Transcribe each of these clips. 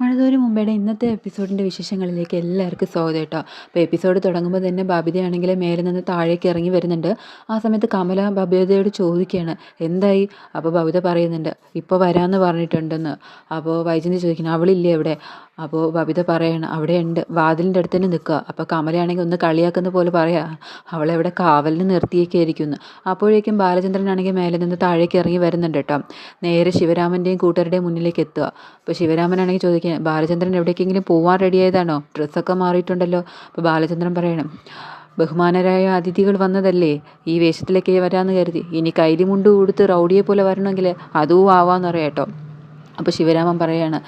മഴതോരും മുമ്പേടെ ഇന്നത്തെ എപ്പിസോഡിന്റെ വിശേഷങ്ങളിലേക്ക് എല്ലാവർക്കും സ്വാഗതം കേട്ടോ. അപ്പോൾ എപ്പിസോഡ് തുടങ്ങുമ്പോൾ തന്നെ ബബിതയാണെങ്കിൽ മേലെ നിന്ന് താഴേക്ക് ഇറങ്ങി വരുന്നുണ്ട്. ആ സമയത്ത് കമല ബബിതയോട് ചോദിക്കുകയാണ് എന്തായി? അപ്പോൾ ബബിത പറയുന്നുണ്ട് ഇപ്പോൾ വരാമെന്ന് പറഞ്ഞിട്ടുണ്ടെന്ന്. അപ്പോൾ വൈജന്തി ചോദിക്കുന്നു അവളില്ലേ അവിടെ? അപ്പോൾ ബബിത പറയണം അവിടെ ഉണ്ട് വാതിലിന്റെ അടുത്ത് തന്നെ നിൽക്കുക. അപ്പോൾ കമലയാണെങ്കിൽ ഒന്ന് കളിയാക്കുന്ന പോലെ പറയാ അവളെ അവിടെ കാവലിന് നിർത്തിയേക്കായിരിക്കുന്നു അപ്പോഴേക്കും ബാലചന്ദ്രനാണെങ്കിൽ മേലെ നിന്ന് താഴേക്ക് ഇറങ്ങി വരുന്നുണ്ട് കേട്ടോ. നേരെ ശിവരാമന്റെയും കൂട്ടരുടെയും മുന്നിലേക്ക് എത്തുക. അപ്പോൾ ശിവരാമനാണെങ്കിൽ ചോദിക്കുക ബാലചന്ദ്രൻ എവിടേക്കെങ്കിലും പോവാൻ റെഡിയായതാണോ ഡ്രസ്സൊക്കെ മാറിയിട്ടുണ്ടല്ലോ. അപ്പോൾ ബാലചന്ദ്രൻ പറയണം ബഹുമാനരായ അതിഥികൾ വന്നതല്ലേ ഈ വേഷത്തിലേക്ക് വരാമെന്ന് കരുതി. ഇനി കൈലി മുണ്ട് കൊടുത്ത് റൗഡിയെ പോലെ വരണമെങ്കിൽ അതും ആവാന്ന് പറയാം കേട്ടോ. അപ്പോൾ ശിവരാമൻ പറയാണ്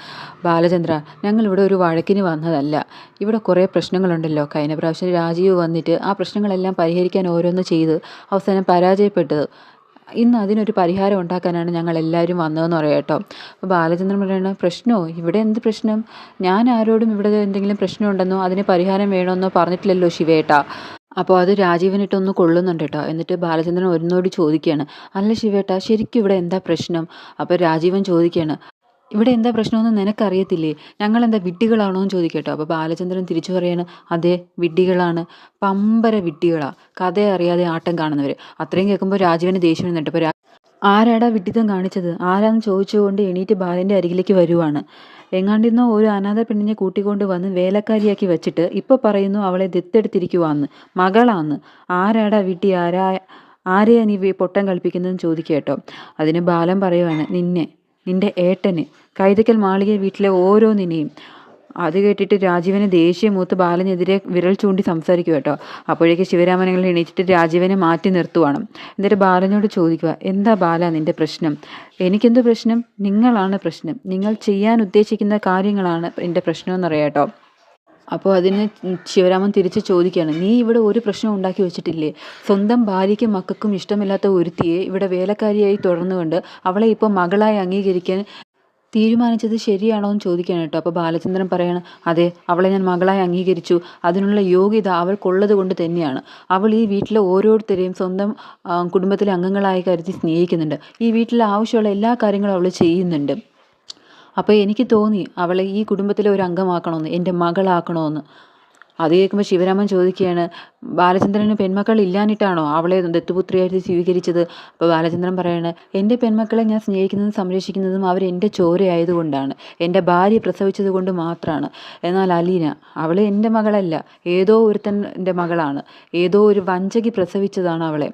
ബാലചന്ദ്ര ഞങ്ങളിവിടെ ഒരു വഴക്കിന് വന്നതല്ല. ഇവിടെ കുറേ പ്രശ്നങ്ങളുണ്ടല്ലോ. കഴിഞ്ഞ പ്രാവശ്യം രാജീവ് വന്നിട്ട് ആ പ്രശ്നങ്ങളെല്ലാം പരിഹരിക്കാൻ ഓരോന്ന് ചെയ്ത് അവസാനം പരാജയപ്പെട്ടത്. ഇന്ന് അതിനൊരു പരിഹാരം ഉണ്ടാക്കാനാണ് ഞങ്ങൾ എല്ലാവരും വന്നതെന്ന് പറയാം കേട്ടോ. അപ്പോൾ ബാലചന്ദ്രൻ പറയണ പ്രശ്നമോ ഇവിടെ എന്ത് പ്രശ്നം? ഞാൻ ആരോടും ഇവിടെ എന്തെങ്കിലും പ്രശ്നമുണ്ടെന്നോ അതിന് പരിഹാരം വേണമെന്നോ പറഞ്ഞിട്ടില്ലല്ലോ ശിവേട്ട. അപ്പോൾ അത് രാജീവനിട്ടൊന്ന് കൊള്ളുന്നുണ്ട് കേട്ടോ. എന്നിട്ട് ബാലചന്ദ്രൻ ഒന്നോട് ചോദിക്കുകയാണ് അല്ല ശിവേട്ട ശരിക്കും ഇവിടെ എന്താ പ്രശ്നം? അപ്പോൾ രാജീവൻ ചോദിക്കുകയാണ് ഇവിടെ എന്താ പ്രശ്നമെന്ന് നിനക്കറിയത്തില്ലേ? ഞങ്ങളെന്താ വിഡ്ഢികളാണോ എന്ന് ചോദിക്കട്ടോ. അപ്പോൾ ബാലചന്ദ്രൻ തിരിച്ചു പറയാണ് അതെ വിഡ്ഢികളാണ്. പമ്പര വിഡ്ഢികളാ. കഥ അറിയാതെ ആട്ടം കാണുന്നവർ അത്രയും കേൾക്കുമ്പോൾ രാജീവന് ദേഷ്യം എന്നിട്ട് അപ്പോൾ ആരാടാ വിഡ്ഢിത്തം കാണിച്ചത്? ആരാന്ന് ചോദിച്ചുകൊണ്ട് എണീറ്റ് ബാലന്റെ അരികിലേക്ക് വരുവാണ്. എങ്ങാണ്ടിന്നോ ഒരു അനാഥ പെണ്ണിനെ കൂട്ടിക്കൊണ്ട് വന്ന് വേലക്കാരിയാക്കി വെച്ചിട്ട് ഇപ്പോൾ പറയുന്നു അവളെ ദത്തെടുത്തിരിക്കുവാന്ന്. മകളാന്ന്. ആരാടാ വിഡ്ഢി? ആരാ ആരെയാണ് നീ പൊട്ടം കളിപ്പിക്കുന്നതെന്ന് ചോദിക്കേട്ടോ. അതിന് ബാലൻ പറയുവാണ് നിന്നെ. നിന്റെ ഏട്ടന്. കൈതക്കൽ മാളിക വീട്ടിലെ ഓരോന്നിനെയും. അത് കേട്ടിട്ട് രാജീവന് ദേഷ്യം മൂത്ത് ബാലനെതിരെ വിരൽ ചൂണ്ടി സംസാരിക്കുക കേട്ടോ. അപ്പോഴേക്ക് ശിവരാമനങ്ങൾ എണീച്ചിട്ട് രാജീവനെ മാറ്റി നിർത്തുവാണ്. എന്നിട്ട് ബാലനോട് ചോദിക്കുക എന്താ ബാല നിന്റെ പ്രശ്നം? എനിക്കെന്ത് പ്രശ്നം? നിങ്ങളാണ് പ്രശ്നം. നിങ്ങൾ ചെയ്യാൻ ഉദ്ദേശിക്കുന്ന കാര്യങ്ങളാണ് എന്റെ പ്രശ്നം എന്നറിയാം കേട്ടോ. അപ്പോൾ അതിന് ശിവരാമൻ തിരിച്ച് ചോദിക്കുകയാണ് നീ ഇവിടെ ഒരു പ്രശ്നം ഉണ്ടാക്കി വെച്ചിട്ടില്ലേ? സ്വന്തം ഭാര്യയ്ക്കും മക്കൾക്കും ഇഷ്ടമില്ലാത്ത ഒരുത്തിയെ ഇവിടെ വേലക്കാരിയായി തുടർന്നുകൊണ്ട് അവളെ ഇപ്പോൾ മകളായി അംഗീകരിക്കാൻ തീരുമാനിച്ചത് ശരിയാണോ എന്ന് ചോദിക്കാൻ കേട്ടോ. അപ്പോൾ ബാലചന്ദ്രൻ പറയാണ് അതെ അവളെ ഞാൻ മകളായി അംഗീകരിച്ചു. അതിനുള്ള യോഗ്യത അവൾക്കുള്ളത് കൊണ്ട് തന്നെയാണ്. അവൾ ഈ വീട്ടിലെ ഓരോരുത്തരെയും സ്വന്തം കുടുംബത്തിലെ അംഗങ്ങളായി കരുതി സ്നേഹിക്കുന്നുണ്ട്. ഈ വീട്ടിലെ ആവശ്യമുള്ള എല്ലാ കാര്യങ്ങളും അവൾ ചെയ്യുന്നുണ്ട്. അപ്പോൾ എനിക്ക് തോന്നി അവളെ ഈ കുടുംബത്തിലെ ഒരു അംഗമാക്കണമെന്ന് എന്റെ മകളാക്കണമെന്ന് അത് കേൾക്കുമ്പോൾ ശിവരാമൻ ചോദിക്കുകയാണ് ബാലചന്ദ്രന് പെൺമക്കൾ ഇല്ലാഞ്ഞിട്ടാണോ അവളെ ദത്തുപുത്രിയായിട്ട് സ്വീകരിച്ചത്? അപ്പോൾ ബാലചന്ദ്രൻ പറയാണ് എന്റെ പെൺമക്കളെ ഞാൻ സ്നേഹിക്കുന്നതും സംരക്ഷിക്കുന്നതും അവർ എന്റെ ചോരയായതുകൊണ്ടാണ്. എന്റെ ഭാര്യ പ്രസവിച്ചത് കൊണ്ട് മാത്രമാണ് എന്നാൽ അലീന അവൾ എന്റെ മകളല്ല. ഏതോ ഒരുത്തന്റെ മകളാണ്. ഏതോ ഒരു വഞ്ചകി പ്രസവിച്ചതാണ് അവളെ.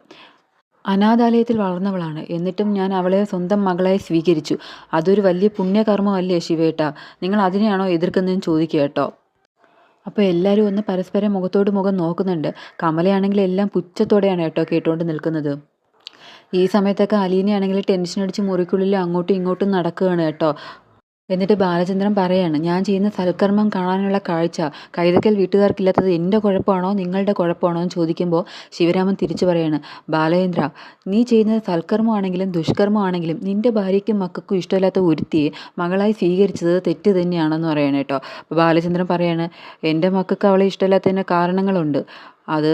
അനാഥാലയത്തിൽ വളർന്നവളാണ്. എന്നിട്ടും ഞാൻ അവളെ സ്വന്തം മകളായി സ്വീകരിച്ചു. അതൊരു വലിയ പുണ്യകർമ്മമല്ലേ ശിവേട്ട? നിങ്ങൾ അതിനെയാണോ എതിർക്കുന്നതെന്ന് ചോദിക്കുക കേട്ടോ. അപ്പോൾ എല്ലാവരും ഒന്ന് പരസ്പരം മുഖത്തോട് മുഖം നോക്കുന്നുണ്ട്. കമലയാണെങ്കിൽ എല്ലാം പുച്ഛത്തോടെയാണ് കേട്ടോ കേട്ടുകൊണ്ട് നിൽക്കുന്നത്. ഈ സമയത്തൊക്കെ അലീനയാണെങ്കിൽ ടെൻഷൻ അടിച്ച് മുറിക്കുള്ളിൽ അങ്ങോട്ടും ഇങ്ങോട്ടും നടക്കുകയാണ് കേട്ടോ. എന്നിട്ട് ബാലചന്ദ്രൻ പറയാണ് ഞാൻ ചെയ്യുന്ന സൽക്കർമ്മം കാണാനുള്ള കാഴ്ച കൈതക്കൽ വീട്ടുകാർക്കില്ലാത്തത് എന്റെ കുഴപ്പമാണോ നിങ്ങളുടെ കുഴപ്പമാണോ എന്ന് ചോദിക്കുമ്പോൾ ശിവരാമൻ തിരിച്ചു പറയാണ് ബാലചന്ദ്ര നീ ചെയ്യുന്നത് സൽക്കർമ്മമാണെങ്കിലും ദുഷ്കർമ്മമാണെങ്കിലും നിന്റെ ഭാര്യയ്ക്കും മക്കൾക്കും ഇഷ്ടമില്ലാത്ത ഒരുത്തിയെ മകളായി സ്വീകരിച്ചത് തെറ്റ് തന്നെയാണെന്ന് പറയണം കേട്ടോ. ബാലചന്ദ്രൻ പറയാണ് എന്റെ മക്കൾക്ക് അവളെ ഇഷ്ടമില്ലാത്തതിന്റെ കാരണങ്ങളുണ്ട്. അത്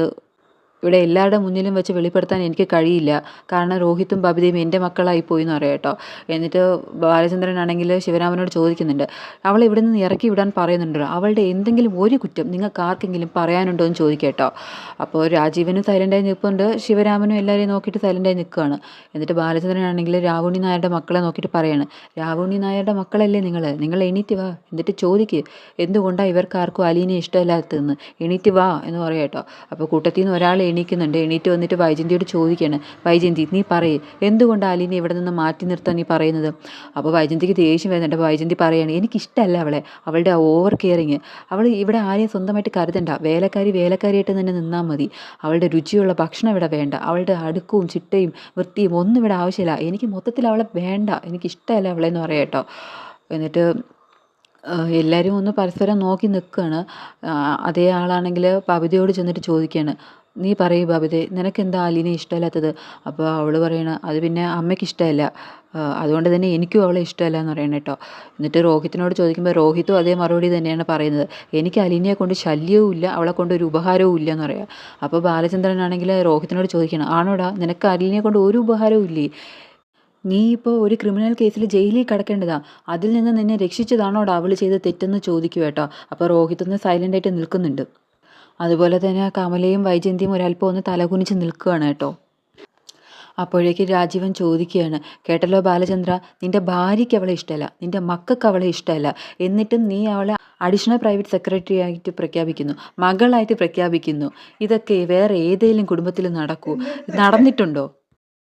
ഇവിടെ എല്ലാവരുടെ മുന്നിലും വെച്ച് വെളിപ്പെടുത്താൻ എനിക്ക് കഴിയില്ല. കാരണം രോഹിത്തും ബബിതയും എന്റെ മക്കളായി പോയി എന്ന് പറയാം കേട്ടോ. എന്നിട്ട് ബാലചന്ദ്രൻ ആണെങ്കിൽ ശിവരാമനോട് ചോദിക്കുന്നുണ്ട്. അവളെ ഇവിടെ നിന്ന് ഇറക്കി വിടാൻ പറയുന്നുണ്ടോ അവളുടെ എന്തെങ്കിലും ഒരു കുറ്റം നിങ്ങൾക്ക് ആർക്കെങ്കിലും പറയാനുണ്ടോ എന്ന് ചോദിക്കട്ടോ അപ്പോൾ രാജീവനും സൈലന്റായി നിൽപ്പുണ്ട്. ശിവരാമനും എല്ലാവരെയും നോക്കിയിട്ട് സൈലന്റായി നിൽക്കുകയാണ്. എന്നിട്ട് ബാലചന്ദ്രൻ ആണെങ്കിൽ രാവുണ്ണി നായരുടെ മക്കളെ നോക്കിയിട്ട് പറയാണ്. രാവുണ്ണി നായരുടെ മക്കളല്ലേ നിങ്ങൾ? നിങ്ങൾ എണീറ്റ് വാ. എന്നിട്ട് ചോദിക്ക് എന്തുകൊണ്ടാണ് ഇവർക്ക് ആർക്കും അലീനെ ഇഷ്ടമില്ലാത്തതെന്ന്? എണീറ്റ് വാ എന്ന് പറയാം കേട്ടോ. അപ്പോൾ കൂട്ടത്തിൽ നിന്ന് ഒരാൾ എണീക്കുന്നുണ്ട് എണീറ്റ് വന്നിട്ട് വൈജന്തിയോട് ചോദിക്കുകയാണ് വൈജന്തി നീ പറയേ എന്തുകൊണ്ട് അലീനെ ഇവിടെ നിന്ന് മാറ്റി നിർത്താൻ നീ പറയുന്നത്? അപ്പോൾ വൈജന്തിക്ക് ദേഷ്യം വരുന്നുണ്ട്. അപ്പോൾ വൈജന്തി പറയുകയാണ് എനിക്കിഷ്ടമല്ല അവളെ. അവളുടെ ഓവർ കെയറിങ് അവൾ ഇവിടെ ആരെയും സ്വന്തമായിട്ട് കരുതണ്ട. വേലക്കാരി വേലക്കാരിയായിട്ട് തന്നെ നിന്നാൽ മതി. അവളുടെ രുചിയുള്ള ഭക്ഷണം ഇവിടെ വേണ്ട. അവളുടെ അടുക്കവും ചിട്ടയും വൃത്തിയും ഒന്നും ഇവിടെ ആവശ്യമില്ല. എനിക്ക് മൊത്തത്തിൽ അവളെ വേണ്ട. എനിക്കിഷ്ടമല്ല അവളെ എന്ന് പറയാം കേട്ടോ. എന്നിട്ട് എല്ലാവരും ഒന്ന് പരസ്പരം നോക്കി നിൽക്കുകയാണ് അതേ ആളാണെങ്കിൽ പവിതയോട് ചെന്നിട്ട് ചോദിക്കുകയാണ് നീ പറയൂ ബബിതേ നിനക്കെന്താ അലീനെ ഇഷ്ടമല്ലാത്തത്? അപ്പോൾ അവൾ പറയണ അത് പിന്നെ അമ്മയ്ക്ക് ഇഷ്ടമല്ല. അതുകൊണ്ട് തന്നെ എനിക്കും അവളെ ഇഷ്ടമല്ല എന്ന് പറയണ കേട്ടോ. എന്നിട്ട് രോഹിത്തിനോട് ചോദിക്കുമ്പോൾ രോഹിത്തും അതേ മറുപടി തന്നെയാണ് പറയുന്നത്. എനിക്ക് അലീനയെ കൊണ്ട് ശല്യവും ഇല്ല അവളെ കൊണ്ട് ഒരു ഉപഹാരവും ഇല്ല എന്ന് പറയാം. അപ്പോൾ ബാലചന്ദ്രനാണെങ്കിൽ രോഹിത്തിനോട് ചോദിക്കണം ആണോടാ നിനക്ക് അലീനയെ കൊണ്ട് ഒരു ഉപഹാരവും ഇല്ലേ? നീ ഇപ്പോൾ ഒരു ക്രിമിനൽ കേസിൽ ജയിലിൽ കിടക്കേണ്ടതാ. അതിൽ നിന്ന് നിന്നെ രക്ഷിച്ചതാണോടാ അവൾ ചെയ്ത തെറ്റെന്ന് ചോദിക്കും കേട്ടോ അപ്പോൾ രോഹിത് ഒന്ന് സൈലന്റായിട്ട് നിൽക്കുന്നുണ്ട്. അതുപോലെ തന്നെ കമലയും വൈജയന്തിയും ഒരല്പം ഒന്ന് തലകുനിച്ച് നിൽക്കുകയാണ് കേട്ടോ. അപ്പോഴേക്ക് രാജീവൻ ചോദിക്കുകയാണ് കേട്ടല്ലോ ബാലചന്ദ്ര നിന്റെ ഭാര്യയ്ക്ക് അവളെ ഇഷ്ടമല്ല നിന്റെ മക്കൾക്ക് അവളെ ഇഷ്ടമല്ല എന്നിട്ടും നീ അവളെ അഡീഷണൽ പ്രൈവറ്റ് സെക്രട്ടറി ആയിട്ട് പ്രഖ്യാപിക്കുന്നു മകളായിട്ട് പ്രഖ്യാപിക്കുന്നു. ഇതൊക്കെ വേറെ ഏതെങ്കിലും കുടുംബത്തിൽ നടക്കൂ. നടന്നിട്ടുണ്ടോ?